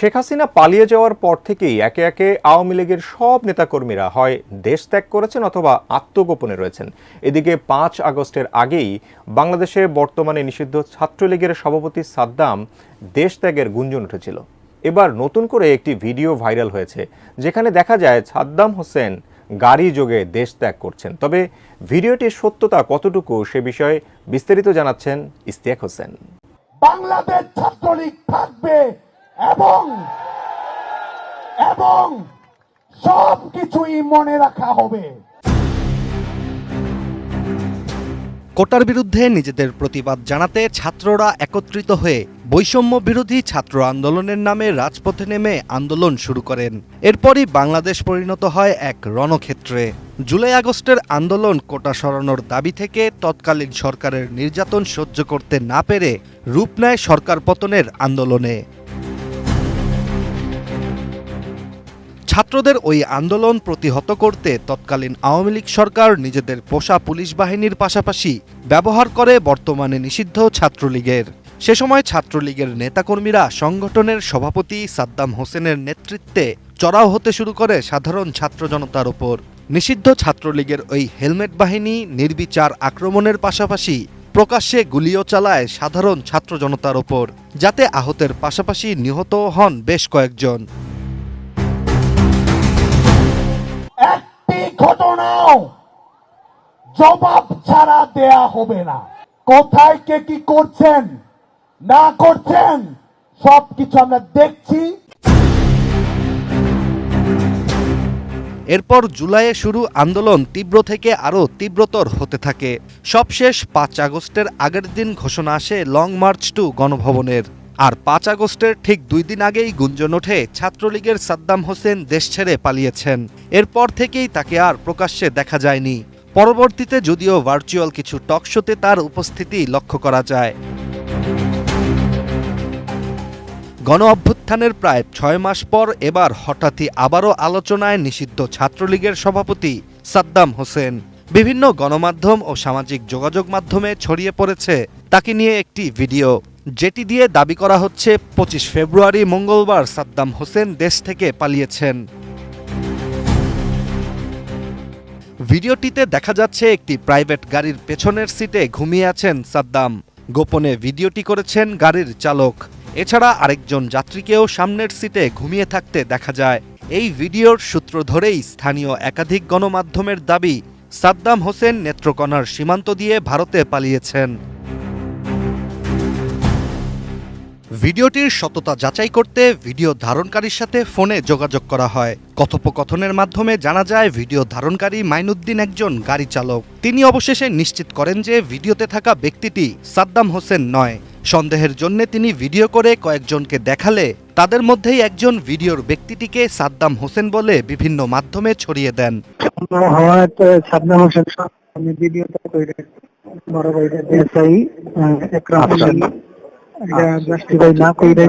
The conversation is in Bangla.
শেখ হাসিনা পালিয়ে যাওয়ার পর থেকেই একে একে আওয়ামী লীগের সব নেতাকর্মীরা হয় দেশ ত্যাগ করেছেন অথবা আত্মগোপনে রয়েছেন। এদিকে পাঁচ আগস্টের আগেই বাংলাদেশে বর্তমানে নিষিদ্ধ ছাত্রলীগের সভাপতি সাদ্দাম দেশ ত্যাগের গুঞ্জন উঠেছিল। এবার নতুন করে একটি ভিডিও ভাইরাল হয়েছে, যেখানে দেখা যায় সাদ্দাম হোসেন গাড়ি যোগে দেশ ত্যাগ করছেন। তবে ভিডিওটির সত্যতা কতটুকু সে বিষয়ে বিস্তারিত জানাচ্ছেন ইস্তিয়াক হোসেন। বাংলাদেশ ছাত্রলীগ থাকবে এবং এবং সব কিছুই মনে রাখা হবে। কোটার বিরুদ্ধে নিজেদের প্রতিবাদ জানাতে ছাত্ররা একত্রিত হয়ে বৈষম্য বিরোধী ছাত্র আন্দোলনের নামে রাজপথে নেমে আন্দোলন শুরু করেন। এরপরই বাংলাদেশ পরিণত হয় এক রণক্ষেত্রে। জুলাই আগস্টের আন্দোলন কোটা সরানোর দাবি থেকে তৎকালীন সরকারের নির্যাতন সহ্য করতে না পেরে রূপ নেয় সরকার পতনের আন্দোলনে। ছাত্রদের ওই আন্দোলন প্রতিহত করতে তৎকালীন আওয়ামী লীগ সরকার নিজেদের পোষা পুলিশ বাহিনীর পাশাপাশি ব্যবহার করে বর্তমানে নিষিদ্ধ ছাত্রলীগের। সে সময় ছাত্রলীগের নেতাকর্মীরা সংগঠনের সভাপতি সাদ্দাম হোসেনের নেতৃত্বে চড়াও হতে শুরু করে সাধারণ ছাত্র জনতার ওপর। নিষিদ্ধ ছাত্রলীগের ওই হেলমেট বাহিনী নির্বিচার আক্রমণের পাশাপাশি প্রকাশ্যে গুলিও চালায় সাধারণ ছাত্র জনতার ওপর, যাতে আহতের পাশাপাশি নিহত হন বেশ কয়েকজন। ঘটনাও জবাব ছাড়া দেয়া হবে না। কোথায় কে কি করছেন, না করছেন, সবকিছু আমরা দেখছি। এরপর জুলাইয়ে শুরু আন্দোলন তীব্র থেকে আরও তীব্রতর হতে থাকে। সবশেষ পাঁচ আগস্টের আগের দিন ঘোষণা আসে লং মার্চ টু গণভবনের। আর পাঁচ আগস্টের ঠিক দুই দিন আগেই গুঞ্জন ওঠে ছাত্রলীগের সাদ্দাম হোসেন দেশ ছেড়ে পালিয়েছেন। এরপর থেকেই তাকে আর প্রকাশ্যে দেখা যায়নি। পরবর্তীতে যদিও ভার্চুয়াল কিছু টক শোতে তার উপস্থিতি লক্ষ্য করা যায়। গণ অভ্যুত্থানের প্রায় ছয় মাস পর এবার হঠাৎই আবারও আলোচনায় নিষিদ্ধ ছাত্রলীগের সভাপতি সাদ্দাম হোসেন। বিভিন্ন গণমাধ্যম ও সামাজিক যোগাযোগ মাধ্যমে ছড়িয়ে পড়েছে তাকে নিয়ে একটি ভিডিও। যেটি দিয়ে দাবি করা হচ্ছে পঁচিশ ফেব্রুয়ারি মঙ্গলবার সাদ্দাম হোসেন দেশ থেকে পালিয়েছেন। ভিডিওটিতে দেখা যাচ্ছে একটি প্রাইভেট গাড়ির পেছনের সিটে ঘুমিয়ে আছেন সাদ্দাম। গোপনে ভিডিওটি করেছেন গাড়ির চালক। এছাড়া আরেকজন যাত্রীকেও সামনের সিটে ঘুমিয়ে থাকতে দেখা যায়। এই ভিডিওর সূত্র ধরেই স্থানীয় একাধিক গণমাধ্যমের দাবি, সাদ্দাম হোসেন নেত্রকোনার সীমান্ত দিয়ে ভারতে পালিয়েছেন। ভিডিওটির সততা যাচাই করতে ভিডিও ধারণকারীর সাথে ফোনে যোগাযোগ করা হয়। কথোপকথনের মাধ্যমে জানা যায় ভিডিও ধারণকারী মাইনুদ্দিন একজন গাড়ি চালক। তিনি অবশেষে নিশ্চিত করেন যে ভিডিওতে থাকা ব্যক্তিটি সাদ্দাম হোসেন নয়। সন্দেহের জন্য তিনি ভিডিও করে কয়েকজনকে দেখালে তাদের মধ্যেই একজন ভিডিওর ব্যক্তিটিকে সাদ্দাম হোসেন বলে বিভিন্ন মাধ্যমে ছড়িয়ে দেন। হোসেন ভিডিওটা বড় একরাম হোসেন এটা জাস্টিফাই না কইরে